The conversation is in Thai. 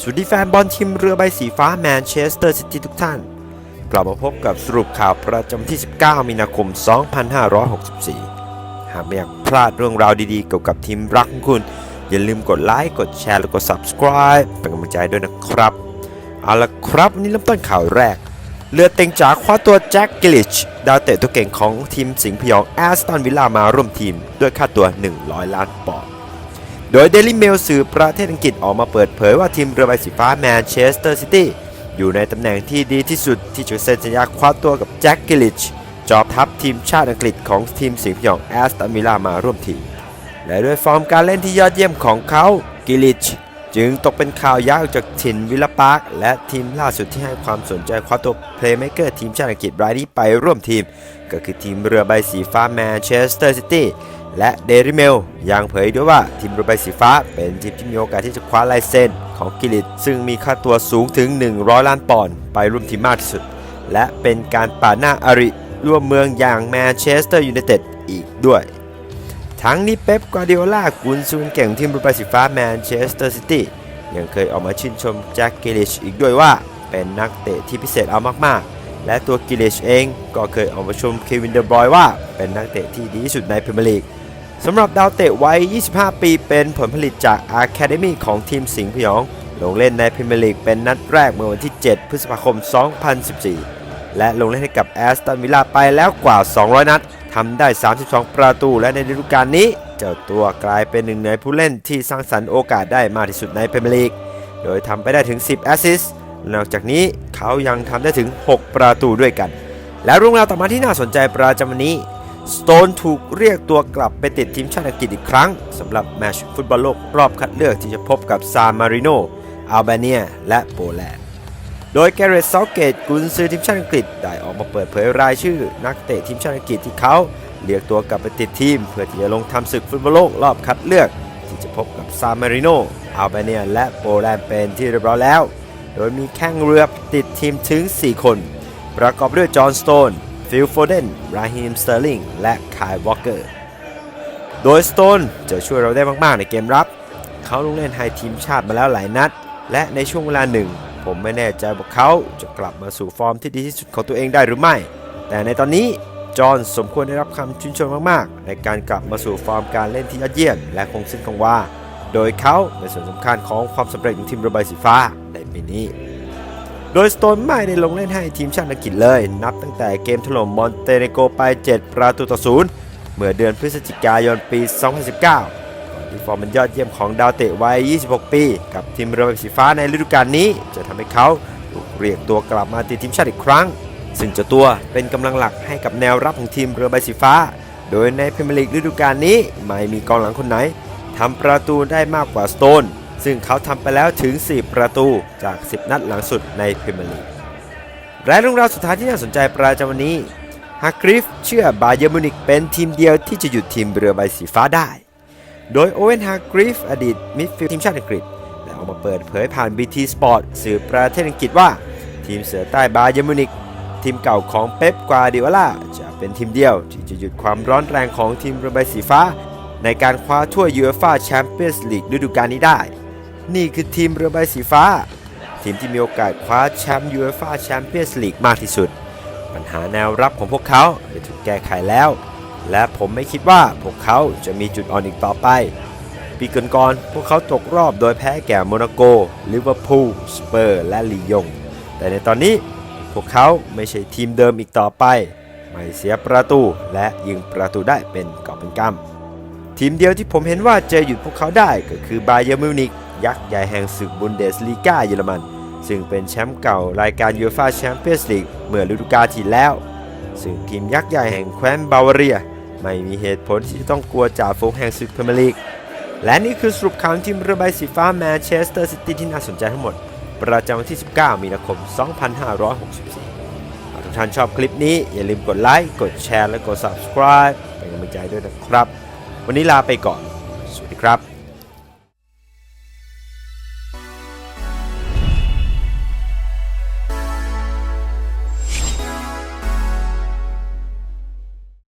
สวัสดีแฟนบอลทีมเรือใบสีฟ้าแมนเชสเตอร์ซิตี้ทุกท่าน กลับมาพบกับสรุปข่าวประจำที่ 19 มีนาคม 2564 หากไม่อยากพลาดเรื่องราวดีๆ เกี่ยวกับทีมรักของคุณ อย่าลืมกดไลค์กดแชร์และกด Subscribe เป็นกำลังใจด้วยนะครับ เอาละครับวันนี้เริ่มต้นข่าวแรก เรือเต็งจ๋าคว้าตัวแจ็คกิลิชดาวเตะตัวเก่งของทีมสิงห์พยองแอสตันวิลล่ามาร่วมทีม ด้วยค่าตัว 100 ล้านปอนด์ โดย Daily Mail สื่อประเทศอังกฤษออกมาเปิดเผยว่าทีมเรือใบสีฟ้าแมนเชสเตอร์ซิตี้อยู่ในตำแหน่งที่ดีที่สุดที่จะเซ็นสัญญาคว้าตัวกับแจ็คกิลิชจอบทัพทีมชาติอังกฤษของทีมสิงห์พยองแอสตันวิลล่ามาร่วมทีม และด้วยฟอร์มการเล่นที่ยอดเยี่ยมของเขากิลิชจึงตกเป็นข่าวย้ายออกจากถิ่นวิลลาร์คและทีมล่าสุดที่ให้ความสนใจคว้าตัวเพลย์เมเกอร์ทีมชาติอังกฤษรายนี้ไปร่วมทีม ก็คือทีมเรือใบสีฟ้าแมนเชสเตอร์ซิตี้ และเดริเมลยังเผยด้วยว่าทีมรือใบสีฟ้าเป็นทีมที่มีโอกาสที่จะคว้าลายเซ็นของกิลิชซึ่งมีค่าตัวสูงถึง 100 ล้านปอนด์ไปร่วมทีมมากที่สุด และเป็นการปาดหน้าอาริร่วมเมืองอย่างแมนเชสเตอร์ยูไนเต็ดอีกด้วย ทั้งนี้เป๊ป กวาดิโอลากุนซือเก่งทีมรือใบสีฟ้าแมนเชสเตอร์ซิตี้ยังเคยออกมาชื่นชมแจ็คกิลิชอีกด้วยว่าเป็นนักเตะที่พิเศษเอามากๆ และตัวกิเลชเองก็เคยออกมาชมเควินเดอร์บรอยว่าเป็นนักเตะที่ดีที่สุดในพรีเมียร์ลีกสำหรับดาวเตะวัย 25 ปีเป็นผลผลิตจากอาคาเดมีของทีมสิงห์พยอง ลงเล่นในพรีเมียร์ลีกเป็นนัดแรกเมื่อวันที่ 7 พฤษภาคม 2014 และลงเล่นให้กับแอสตันวิลล่าไปแล้วกว่า 200 นัดทำได้ 32 ประตูและในฤดูกาลนี้ เจ้าตัวกลายเป็นหนึ่งในผู้เล่นที่สร้างสรรค์โอกาสได้มากที่สุดในพรีเมียร์ลีก โดยทำไปได้ถึง 10 แอสซิสต์ นอกจากนี้เขายังทำได้ถึง 6 ประตูด้วยกัน และเรื่องราวต่อมาที่น่าสนใจประจำวันนี้สโตนถูกเรียกตัวกลับไปติดทีมชาติอังกฤษอีกครั้งสำหรับแมชฟุตบอลโลกรอบคัดเลือกที่จะพบกับซานมาริโนอัลเบเนีย และโปแลนด์ โดยแกเรตเซาเกตกุนซือทีมชาติอังกฤษได้ออกมาเปิดเผยรายชื่อ นักเตะทีมชาติอังกฤษที่เขาเรียกตัวกลับไปติดทีม เพื่อที่จะลงทำศึกฟุตบอลโลกรอบคัดเลือก ที่จะพบกับซานมาริโนอัลเบเนีย และโปแลนด์เป็นที่เรียบร้อยแล้ว โดยมีแข้งเรือติดทีมถึง 4 คน ประกอบด้วยจอห์นสโตน ฟิลโฟเดน ราฮิมสเตอร์ลิง และคายวอลเกอร์ โดยสโตนจะช่วยเราได้มาก ๆ ในเกมรับ เขาลงเล่นให้ทีมชาติมาแล้วหลายนัด และในช่วงเวลาหนึ่ง ผมไม่แน่ใจว่าเขาจะกลับมาสู่ฟอร์มที่ดีที่สุดของตัวเองได้หรือไม่ แต่ในตอนนี้จอห์นสมควรได้รับคำชื่นชมมาก ๆ ในการกลับมาสู่ฟอร์มการเล่นที่ยอดเยี่ยมและคงเส้นคงวาโดยเขาเป็นส่วนสำคัญของความสำเร็จของทีมระบายสีฟ้า ใน ปีนี้ โดยสโตนไม่ได้ลงเล่นให้ทีมชาติอังกฤษเลย นับตั้งแต่เกมถล่มมอนเตเนโกไป 7 ประตูต่อศูนย์เมื่อเดือนพฤศจิกายนปี 2019ก่อนที่ฟอร์มมันยอดเยี่ยมของดาวเตะวัย 26 ปี กับทีมเรือใบสีฟ้าในฤดูกาลนี้ จะทำให้เขาถูกเรียกตัวกลับมาติดทีมชาติอีกครั้ง ซึ่งเจ้าตัวเป็นกำลังหลักให้กับแนวรับของทีมเรือใบสีฟ้า โดยในพรีเมียร์ลีกฤดูกาลนี้ ไม่มีกองหลังคนไหนทำประตูได้มากกว่าสโตน ซึ่งเขาทำไปแล้วถึง 4 ประตูจาก 10 นัดหลังสุดในพรีเมียร์ลีกและเรื่องราวสุดท้ายที่น่าสนใจประจำวันนี้ฮากริฟเชื่อบาเยร์มิวนิกเป็นทีมเดียวที่จะหยุดทีมเรือใบสีฟ้าได้ โดยโอเวนฮากริฟอดีตมิดฟิลด์ทีมชาติอังกฤษได้ออกมาเปิดเผยผ่าน BT Sport สื่อประเทศอังกฤษว่า ทีมเสือใต้บาเยร์มิวนิกทีมเก่าของเป๊ปกวาดิโอลาจะเป็นทีมเดียวที่จะหยุดความร้อนแรงของทีมเรือใบสีฟ้า ในการคว้าถ้วยยูเอฟ่าแชมเปี้ยนส์ลีกฤดูกาลนี้ได้ นี่คือทีมเรือใบสีฟ้า ทีมที่มีโอกาสคว้าแชมป์ยูเอฟ่าแชมเปี้ยนส์ลีกมากที่สุด ปัญหาแนวรับของพวกเขาได้ถูกแก้ไขแล้ว และผมไม่คิดว่าพวกเขาจะมีจุดอ่อนอีกต่อไป ปีก่อนๆพวกเขาตกรอบโดยแพ้แก่โมนาโก ลิเวอร์พูล สเปอร์ และลียง แต่ในตอนนี้พวกเขาไม่ใช่ทีมเดิมอีกต่อไป ไม่เสียประตูและยิงประตูได้เป็นกอบเป็นกำทีมเดียวที่ผมเห็นว่าจะหยุดพวกเขาได้ก็คือบาเยอร์มิวนิก ยักษ์ใหญ่แห่งศึกบุนเดสลีกาเยอรมัน ซึ่งเป็นแชมป์เก่ารายการยูฟ่าแชมเปี้ยนส์ลีกเมื่อฤดูกาลที่แล้ว ซึ่งทีมยักษ์ใหญ่แห่งแคว้นบาวาเรีย ไม่มีเหตุผลที่จะต้องกลัวจ่าฝูงแห่งศึกพรีเมียร์ลีก และนี่คือสรุปข่าวทีมเรือใบสีฟ้าแมนเชสเตอร์ซิตี้ที่น่าสนใจทั้งหมด ประจำวันที่ 19 มีนาคม 2564หากทุกท่านชอบคลิปนี้ อย่าลืมกดไลค์ กดแชร์ และกด subscribe เป็นกำลังใจด้วยนะครับ วันนี้ลาไปก่อน สวัสดีครับ